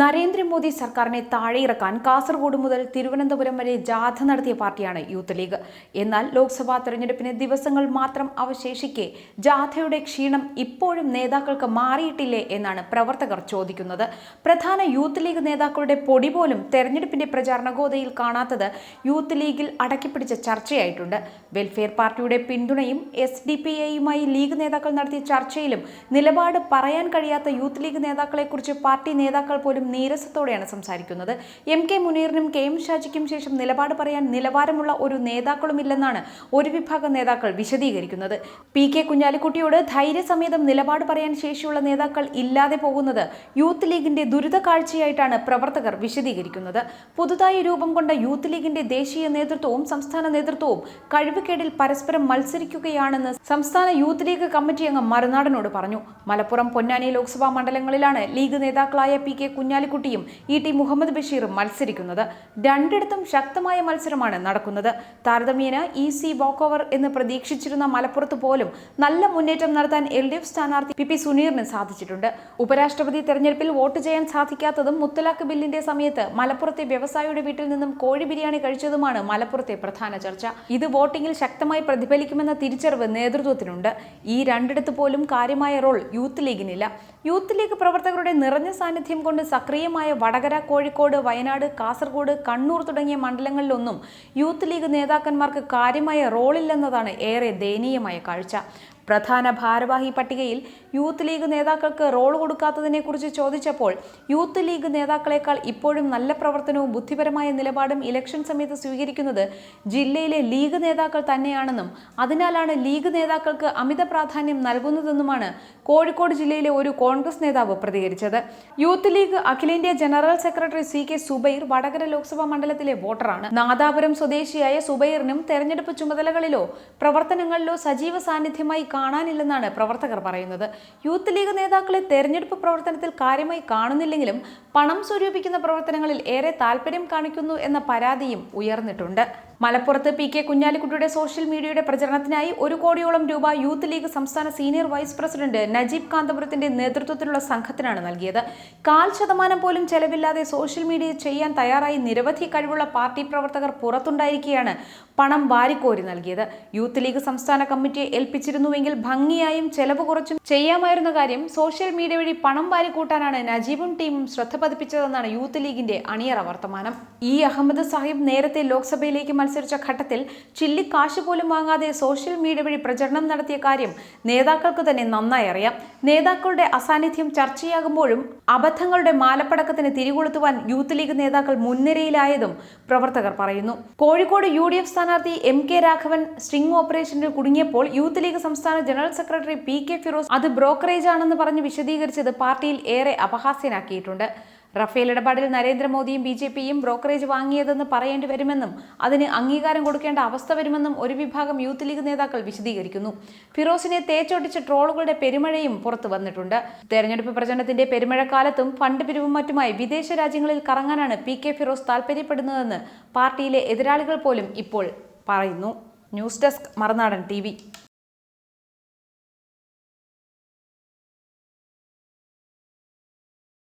നരേന്ദ്രമോദി സർക്കാരിനെ താഴെയിറക്കാൻ കാസർഗോഡ് മുതൽ തിരുവനന്തപുരം വരെ ജാഥ നടത്തിയ പാർട്ടിയാണ് യൂത്ത് ലീഗ്. എന്നാൽ ലോക്സഭാ തെരഞ്ഞെടുപ്പിന് ദിവസങ്ങൾ മാത്രം അവശേഷിക്കെ ജാഥയുടെ ക്ഷീണം ഇപ്പോഴും നേതാക്കൾക്ക് മാറിയിട്ടില്ലേ എന്നാണ് പ്രവർത്തകർ ചോദിക്കുന്നത്. പ്രധാന യൂത്ത് ലീഗ് നേതാക്കളുടെ പൊടി പോലും തെരഞ്ഞെടുപ്പിന്റെ പ്രചാരണഗോതയിൽ കാണാത്തത് യൂത്ത് ലീഗിൽ അടക്കിപ്പിടിച്ച ചർച്ചയായിട്ടുണ്ട്. വെൽഫെയർ പാർട്ടിയുടെ പിന്തുണയും എസ് ഡി പി എയുമായി ലീഗ് നേതാക്കൾ നടത്തിയ ചർച്ചയിലും നിലപാട് പറയാൻ കഴിയാത്ത യൂത്ത് ലീഗ് നേതാക്കളെക്കുറിച്ച് പാർട്ടി നേതാക്കൾ പോലും നീരസത്തോടെയാണ് സംസാരിക്കുന്നത്. എം കെ മുനീറിനും കെ എം ഷാജിക്കും ശേഷം നിലപാട് പറയാൻ നിലവാരമുള്ള ഒരു നേതാക്കളുമില്ലെന്നാണ് ഒരു വിഭാഗം നേതാക്കൾ വിശദീകരിക്കുന്നത്. പി കെ കുഞ്ഞാലിക്കുട്ടിയോട് ധൈര്യസമേതം നിലപാട് പറയാൻ ശേഷിയുള്ള നേതാക്കൾ ഇല്ലാതെ പോകുന്നത് യൂത്ത് ലീഗിന്റെ ദുരിത കാഴ്ചയായിട്ടാണ് പ്രവർത്തകർ വിശദീകരിക്കുന്നത്. പുതുതായി രൂപം കൊണ്ട യൂത്ത് ലീഗിന്റെ ദേശീയ നേതൃത്വവും സംസ്ഥാന നേതൃത്വവും കഴിവുകേടിൽ പരസ്പരം മത്സരിക്കുകയാണെന്ന് സംസ്ഥാന യൂത്ത് ലീഗ് കമ്മിറ്റി അംഗം മറുനാടനോട് പറഞ്ഞു. മലപ്പുറം പൊന്നാനി ലോക്സഭാ മണ്ഡലങ്ങളിലാണ് ലീഗ് നേതാക്കളായ പി കെ കുഞ്ഞാലിക്കുട്ടിയും ഇ ടി മുഹമ്മദ് ബഷീറും മത്സരിക്കുന്നത്. രണ്ടിടത്തും ശക്തമായ മത്സരമാണ് നടക്കുന്നത്. താരതമ്യേന ഈസി വാക്ക് ഓവർ എന്ന് പ്രതീക്ഷിച്ചിരുന്ന മലപ്പുറത്ത് പോലും നല്ല മുന്നേറ്റം നടത്താൻ എൽ ഡി എഫ് സ്ഥാനാർത്ഥി പി പി സുനീറിന് സാധിച്ചിട്ടുണ്ട്. ഉപരാഷ്ട്രപതി തെരഞ്ഞെടുപ്പിൽ വോട്ട് ചെയ്യാൻ സാധിക്കാത്തതും മുത്തലാഖ് ബില്ലിന്റെ സമയത്ത് മലപ്പുറത്തെ വ്യവസായിയുടെ വീട്ടിൽ നിന്നും കോഴി ബിരിയാണി കഴിച്ചതുമാണ് മലപ്പുറത്തെ പ്രധാന ചർച്ച. ഇത് വോട്ടിംഗിൽ ശക്തമായി പ്രതിഫലിക്കുമെന്ന തിരിച്ചറിവ് നേതൃത്വത്തിനുണ്ട്. ഈ രണ്ടിടത്ത് പോലും കാര്യമായ റോൾ യൂത്ത് ലീഗിനില്ല. യൂത്ത് ലീഗ് പ്രവർത്തകരുടെ നിറഞ്ഞ സാന്നിധ്യം കൊണ്ട് സക്രിയമായ വടകര കോഴിക്കോട് വയനാട് കാസർഗോഡ് കണ്ണൂർ തുടങ്ങിയ മണ്ഡലങ്ങളിലൊന്നും യൂത്ത് ലീഗ് നേതാക്കന്മാർക്ക് കാര്യമായ റോളില്ലെന്നതാണ് ഏറെ ദയനീയമായ കാഴ്ച. പ്രധാന ഭാരവാഹി പട്ടികയിൽ യൂത്ത് ലീഗ് നേതാക്കൾക്ക് റോൾ കൊടുക്കാത്തതിനെക്കുറിച്ച് ചോദിച്ചപ്പോൾ യൂത്ത് ലീഗ് നേതാക്കളെക്കാൾ ഇപ്പോഴും നല്ല പ്രവർത്തനവും ബുദ്ധിപരമായ നിലപാടും ഇലക്ഷൻ സമയത്ത് സ്വീകരിക്കുന്നത് ജില്ലയിലെ ലീഗ് നേതാക്കൾ തന്നെയാണെന്നും അതിനാലാണ് ലീഗ് നേതാക്കൾക്ക് അമിത പ്രാധാന്യം നൽകുന്നതെന്നുമാണ് കോഴിക്കോട് ജില്ലയിലെ ഒരു കോൺഗ്രസ് നേതാവ് പ്രതികരിച്ചത്. യൂത്ത് ലീഗ് അഖിലേന്ത്യാ general secretary C K Zubair Vadakara Lok Sabha മണ്ഡലത്തിലെ വോട്ടറാണ്. നാദാപുരം സ്വദേശിയായ സുബൈറിനും തെരഞ്ഞെടുപ്പ് ചുമതലകളിലോ പ്രവർത്തനങ്ങളിലോ സജീവ സാന്നിധ്യമായി കാണാനില്ലെന്നാണ് പ്രവർത്തകർ പറയുന്നത്. യൂത്ത് ലീഗ് നേതാക്കളെ തെരഞ്ഞെടുപ്പ് പ്രവർത്തനത്തിൽ കാര്യമായി കാണുന്നില്ലെങ്കിലും പണം സ്വരൂപിക്കുന്ന പ്രവർത്തനങ്ങളിൽ ഏറെ താല്പര്യം കാണിക്കുന്നു എന്ന പരാതിയും ഉയർന്നിട്ടുണ്ട്. മലപ്പുറത്ത് പി കെ കുഞ്ഞാലിക്കുട്ടിയുടെ സോഷ്യൽ മീഡിയയുടെ പ്രചരണത്തിനായി ഒരു കോടിയോളം രൂപ യൂത്ത് ലീഗ് സംസ്ഥാന സീനിയർ വൈസ് പ്രസിഡന്റ് നജീബ് കാന്തപുരത്തിന്റെ നേതൃത്വത്തിലുള്ള സംഘത്തിനാണ് നൽകിയത്. കാൽ ശതമാനം പോലും ചെലവില്ലാതെ സോഷ്യൽ മീഡിയ ചെയ്യാൻ തയ്യാറായി നിരവധി കഴിവുള്ള പാർട്ടി പ്രവർത്തകർ പുറത്തുണ്ടായിരിക്കെയാണ് പണം വാരിക്കോരി നൽകിയത്. യൂത്ത് ലീഗ് സംസ്ഥാന കമ്മിറ്റിയെ ഏൽപ്പിച്ചിരുന്നുവെങ്കിൽ ഭംഗിയായും ചെലവ് കുറച്ചും ചെയ്യാമായിരുന്ന കാര്യം സോഷ്യൽ മീഡിയ വഴി പണം വാരിക്കൂട്ടാനാണ് നജീബും ടീമും ശ്രദ്ധ പതിപ്പിച്ചതെന്നാണ് യൂത്ത് ലീഗിന്റെ അണിയറ വർത്തമാനം. ഇ അഹമ്മദ് സാഹിബ് നേരത്തെ ലോക്സഭയിലേക്ക് മത്സരിച്ച ഘട്ടത്തിൽ ചില്ലി കാശ് പോലും വാങ്ങാതെ സോഷ്യൽ മീഡിയ വഴി പ്രചരണം നടത്തിയ കാര്യം നേതാക്കൾക്ക് തന്നെ നന്നായി അറിയാം. നേതാക്കളുടെ അസാന്നിധ്യം ചർച്ചയാകുമ്പോഴും അബദ്ധങ്ങളുടെ മാലപ്പടക്കത്തിന് തിരികൊളുത്തുവാൻ യൂത്ത് ലീഗ് നേതാക്കൾ മുൻനിരയിലായതും പ്രവർത്തകർ പറയുന്നു. കോഴിക്കോട് യു ഡി എഫ് സ്ഥാനാർത്ഥി എം കെ രാഘവൻ സ്ട്രിംഗ് ഓപ്പറേഷനിൽ കുടുങ്ങിയപ്പോൾ യൂത്ത് ലീഗ് സംസ്ഥാന general secretary P K Firoz അത് ബ്രോക്കറേജ് ആണെന്ന് പറഞ്ഞ് വിശദീകരിച്ചത് പാർട്ടിയിൽ ഏറെ അപഹാസ്യനാക്കിയിട്ടുണ്ട്. റഫേൽ ഇടപാടിൽ നരേന്ദ്രമോദിയും ബി ജെ പിയും ബ്രോക്കറേജ് വാങ്ങിയതെന്ന് പറയേണ്ടി വരുമെന്നും അതിന് അംഗീകാരം കൊടുക്കേണ്ട അവസ്ഥ വരുമെന്നും ഒരു വിഭാഗം യൂത്ത് ലീഗ് നേതാക്കൾ വിശദീകരിക്കുന്നു. ഫിറോസിനെ തേച്ചൊട്ടിച്ച ട്രോളുകളുടെ പെരുമഴയും പുറത്തു വന്നിട്ടുണ്ട്. തെരഞ്ഞെടുപ്പ് പ്രചരണത്തിന്റെ പെരുമഴക്കാലത്തും ഫണ്ട് പിരിവും മറ്റുമായി വിദേശ രാജ്യങ്ങളിൽ കറങ്ങാനാണ് പി കെ ഫിറോസ് താൽപ്പര്യപ്പെടുന്നതെന്ന് പാർട്ടിയിലെ എതിരാളികൾ പോലും ഇപ്പോൾ പറയുന്നു. ന്യൂസ് ഡെസ്ക് മറുനാടൻ ടി